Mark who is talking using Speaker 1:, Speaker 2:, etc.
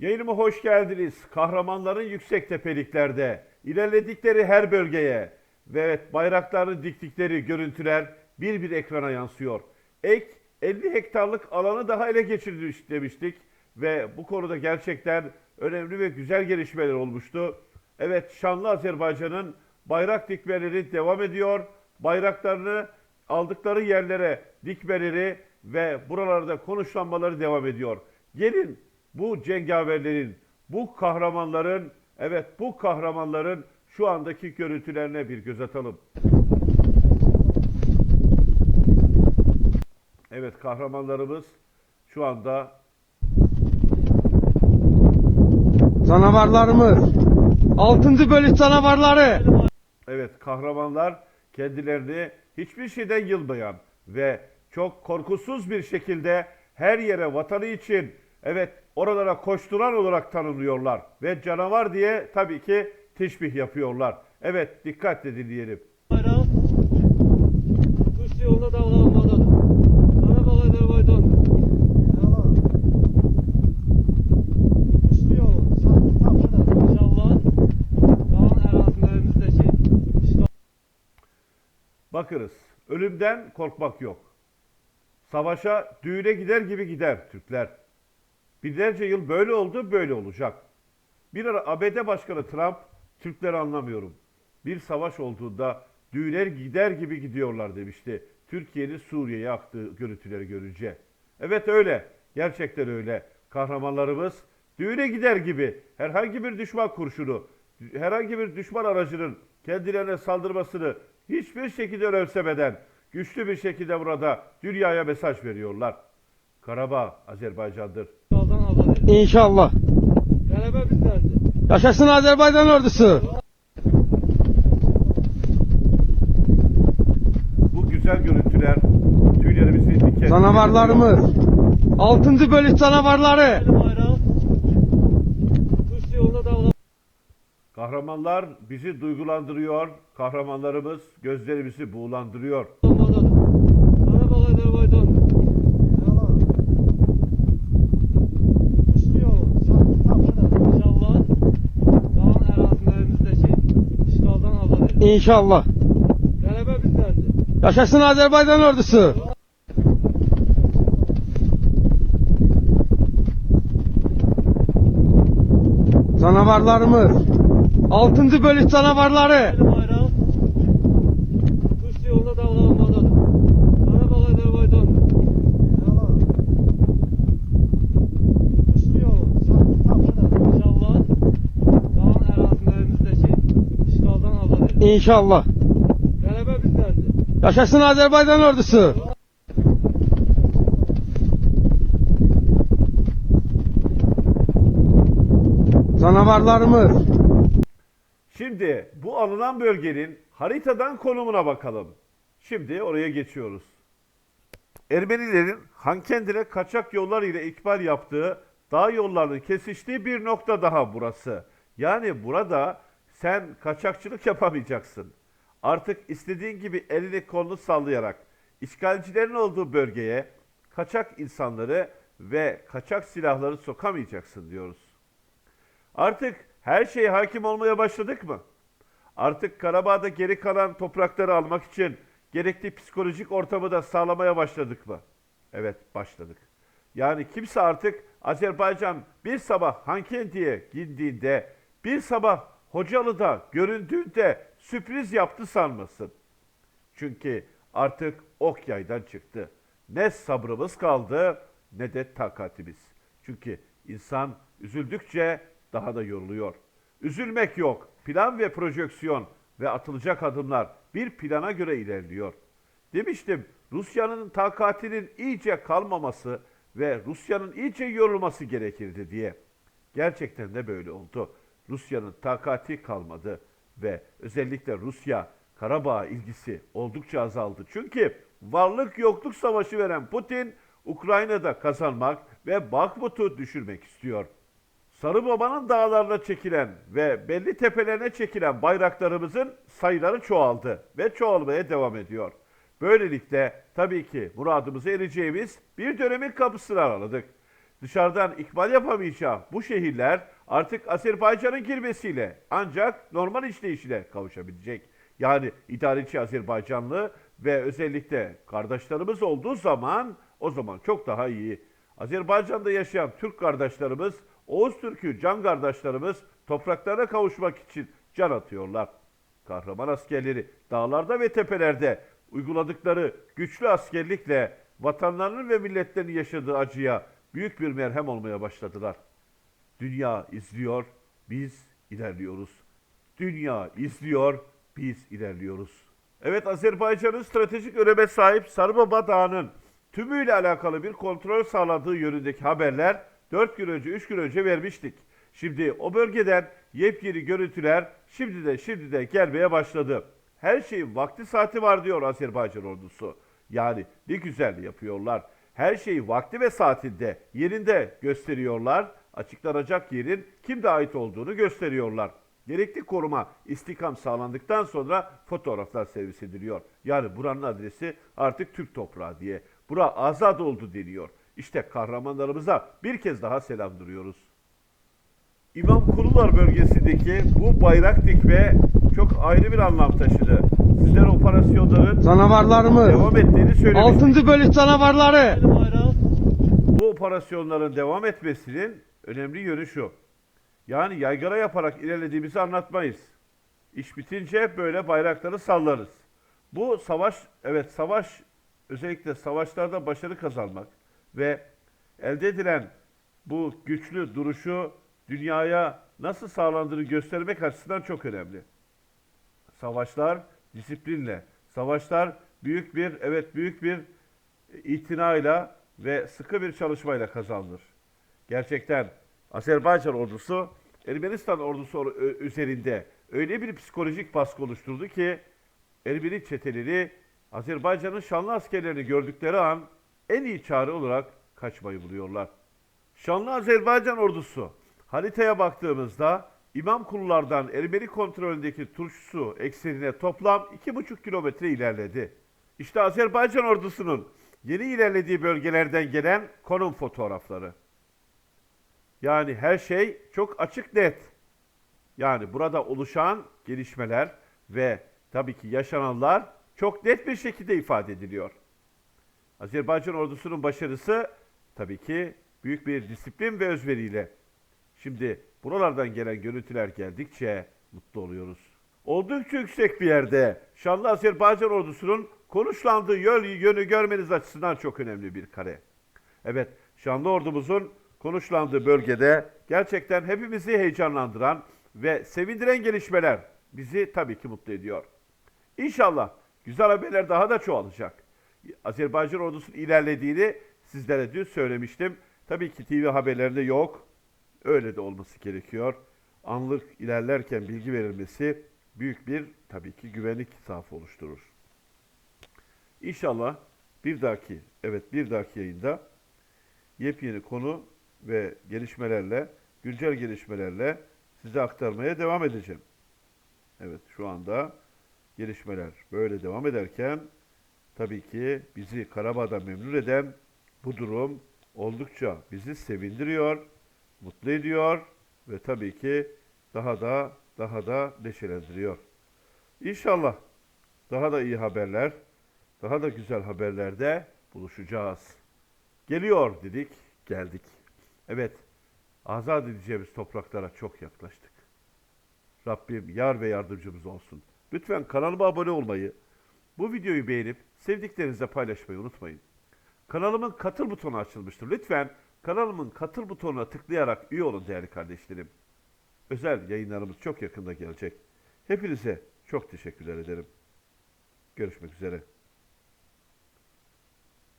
Speaker 1: Yayınıma hoş geldiniz. Kahramanların yüksek tepeliklerde, ilerledikleri her bölgeye ve evet bayraklarını diktikleri görüntüler bir bir ekrana yansıyor. Ek 50 hektarlık alanı daha ele geçirmiş demiştik ve bu konuda gerçekten önemli ve güzel gelişmeler olmuştu. Evet şanlı Azerbaycan'ın bayrak dikmeleri devam ediyor. Bayraklarını aldıkları yerlere dikmeleri ve buralarda konuşlanmaları devam ediyor. Gelin bu cengaverlerin, bu kahramanların, evet bu kahramanların şu andaki görüntülerine bir göz atalım. Evet kahramanlarımız şu anda
Speaker 2: Canavarlarımız. 6. bölük canavarları.
Speaker 1: Evet kahramanlar kendilerini hiçbir şeyden yılmayan ve çok korkusuz bir şekilde her yere vatanı için evet oralara koşturan olarak tanımlıyorlar ve canavar diye tabii ki teşbih yapıyorlar. Evet dikkatle dinleyelim.
Speaker 3: Bayram kuş yoluna dalgalanmalıdır. Karabağ Azerbaycan.
Speaker 1: Bakınız ölümden korkmak yok. Savaşa düğüne gider gibi gider Türkler. Binlerce yıl böyle oldu böyle olacak. Bir ara ABD Başkanı Trump Türkleri anlamıyorum. Bir savaş olduğunda düğüner gider gibi gidiyorlar demişti. Türkiye'nin Suriye'ye aktığı görüntüleri görünce. Evet öyle. Gerçekten öyle. Kahramanlarımız düğüne gider gibi herhangi bir düşman kurşunu, herhangi bir düşman aracının kendilerine saldırmasını hiçbir şekilde önemsemeden güçlü bir şekilde burada dünyaya mesaj veriyorlar. Karabağ Azerbaycan'dır.
Speaker 2: İnşallah.
Speaker 3: Galebe bizlerdir.
Speaker 2: Yaşasın Azerbaycan ordusu.
Speaker 1: Bu güzel görüntüler tüylerimizi diken diken
Speaker 2: Canavarlarımız. 6. bölük canavarları.
Speaker 1: Kahramanlar bizi duygulandırıyor. Kahramanlarımız gözlerimizi buğulandırıyor.
Speaker 3: Karabağ Azerbaycan. İnşallah. Galebe bizlerdir.
Speaker 2: Yaşasın Azerbaycan ordusu. Canavarlarımız. 6. bölük canavarları.
Speaker 3: Bayram kuş yoluna dalgalanmalıdır. Karabağ Azerbaycan. Kuşlu yolu. İnşallah dağın erazilerimizdeki işgaldan azad edin.
Speaker 2: İnşallah.
Speaker 3: Galebe bizlerdir.
Speaker 2: Yaşasın Azerbaycan ordusu. Canavarlarımız.
Speaker 1: Şimdi bu alınan bölgenin haritadan konumuna bakalım. Şimdi oraya geçiyoruz. Ermenilerin Hankendil'e kaçak yollar ile ikbal yaptığı dağ yollarının kesiştiği bir nokta daha burası. Yani burada sen kaçakçılık yapamayacaksın. Artık istediğin gibi elini kolunu sallayarak işgalcilerin olduğu bölgeye kaçak insanları ve kaçak silahları sokamayacaksın diyoruz. Artık her şeye hakim olmaya başladık mı? Artık Karabağ'da geri kalan toprakları almak için gerekli psikolojik ortamı da sağlamaya başladık mı? Evet başladık. Yani kimse artık Azerbaycan bir sabah Hankendi'ye gittiğinde, bir sabah Hocalı'da göründüğünde sürpriz yaptı sanmasın. Çünkü artık ok yaydan çıktı. Ne sabrımız kaldı ne de takatimiz. Çünkü insan üzüldükçe daha da yoruluyor. Üzülmek yok. Plan ve projeksiyon ve atılacak adımlar bir plana göre ilerliyor. Demiştim Rusya'nın takatinin iyice kalmaması ve Rusya'nın iyice yorulması gerekirdi diye. Gerçekten de böyle oldu. Rusya'nın takati kalmadı ve özellikle Rusya Karabağ ilgisi oldukça azaldı. Çünkü varlık yokluk savaşı veren Putin Ukrayna'da kazanmak ve Bakhmut'u düşürmek istiyor. Sarı Baba'nın dağlarına çekilen ve belli tepelerine çekilen bayraklarımızın sayıları çoğaldı ve çoğalmaya devam ediyor. Böylelikle tabii ki muradımıza ereceğimiz bir dönemin kapısını araladık. Dışarıdan ikmal yapamayacağı bu şehirler artık Azerbaycan'ın girmesiyle ancak normal işleyişine kavuşabilecek. Yani idareci Azerbaycanlı ve özellikle kardeşlerimiz olduğu zaman o zaman çok daha iyi. Azerbaycan'da yaşayan Türk kardeşlerimiz, Oğuz Türk'ü can kardeşlerimiz topraklarına kavuşmak için can atıyorlar. Kahraman askerleri dağlarda ve tepelerde uyguladıkları güçlü askerlikle vatanlarının ve milletlerinin yaşadığı acıya büyük bir merhem olmaya başladılar. Dünya izliyor, biz ilerliyoruz. Dünya izliyor, biz ilerliyoruz. Evet Azerbaycan'ın stratejik öneme sahip Sarıbaba Dağı'nın tümüyle alakalı bir kontrol sağladığı yönündeki haberler 4 gün önce 3 gün önce vermiştik. Şimdi o bölgeden yepyeni görüntüler şimdi de şimdi de gelmeye başladı. Her şeyin vakti saati var diyor Azerbaycan ordusu. Yani ne güzel yapıyorlar. Her şeyi vakti ve saatinde yerinde gösteriyorlar. Açıklanacak yerin kimde ait olduğunu gösteriyorlar. Gerekli koruma, istikam sağlandıktan sonra fotoğraflar servis ediliyor. Yani buranın adresi artık Türk toprağı diye. Bura azad oldu deniyor. İşte kahramanlarımıza bir kez daha selam duruyoruz. İmam Kulular bölgesindeki bu bayrak dikme çok ayrı bir anlam taşıdı. Sizler operasyonların
Speaker 2: Canavarlarımız.
Speaker 1: devam ettiğini söylemiştik.
Speaker 2: 6. bölük canavarları.
Speaker 1: Bu operasyonların devam etmesinin önemli yönü şu. Yani yaygara yaparak ilerlediğimizi anlatmayız. İş bitince böyle bayrakları sallarız. Bu savaş, evet savaş, özellikle savaşlarda başarı kazanmak ve elde edilen bu güçlü duruşu dünyaya nasıl sağlandığını göstermek açısından çok önemli. Savaşlar disiplinle, savaşlar büyük bir, evet büyük bir itinayla ve sıkı bir çalışmayla kazanılır. Gerçekten Azerbaycan ordusu Ermenistan ordusu üzerinde öyle bir psikolojik baskı oluşturdu ki Ermeni çeteleri Azerbaycan'ın şanlı askerlerini gördükleri an en iyi çare olarak kaçmayı buluyorlar. Şanlı Azerbaycan ordusu haritaya baktığımızda İmam Kullardan Ermeni kontrolündeki Turşusu eksenine toplam 2,5 kilometre ilerledi. İşte Azerbaycan ordusunun yeni ilerlediği bölgelerden gelen konum fotoğrafları. Yani her şey çok açık net. Yani burada oluşan gelişmeler ve tabii ki yaşananlar çok net bir şekilde ifade ediliyor. Azerbaycan ordusunun başarısı tabii ki büyük bir disiplin ve özveriyle. Şimdi buralardan gelen görüntüler geldikçe mutlu oluyoruz. Oldukça yüksek bir yerde şanlı Azerbaycan ordusunun konuşlandığı yön, yönü görmeniz açısından çok önemli bir kare. Evet, şanlı ordumuzun konuşlandığı bölgede gerçekten hepimizi heyecanlandıran ve sevindiren gelişmeler bizi tabii ki mutlu ediyor. İnşallah güzel haberler daha da çoğalacak. Azerbaycan ordusunun ilerlediğini sizlere dün söylemiştim. Tabii ki TV haberlerinde yok. Öyle de olması gerekiyor. Anlık ilerlerken bilgi verilmesi büyük bir tabii ki güvenlik zaafı oluşturur. İnşallah bir dahaki, evet bir dahaki yayında yepyeni konu ve gelişmelerle, güncel gelişmelerle size aktarmaya devam edeceğim. Evet şu anda gelişmeler böyle devam ederken tabii ki bizi Karabağ'da memnun eden bu durum oldukça bizi sevindiriyor, mutlu ediyor ve tabii ki daha da daha da neşelendiriyor. İnşallah daha da iyi haberler, daha da güzel haberlerde buluşacağız. Geliyor dedik, geldik. Evet, azat edeceğimiz topraklara çok yaklaştık. Rabbim yar ve yardımcımız olsun. Lütfen kanalıma abone olmayı, bu videoyu beğenip sevdiklerinizle paylaşmayı unutmayın. Kanalımın katıl butonu açılmıştır. Lütfen kanalımın katıl butonuna tıklayarak üye olun değerli kardeşlerim. Özel yayınlarımız çok yakında gelecek. Hepinize çok teşekkürler ederim. Görüşmek üzere.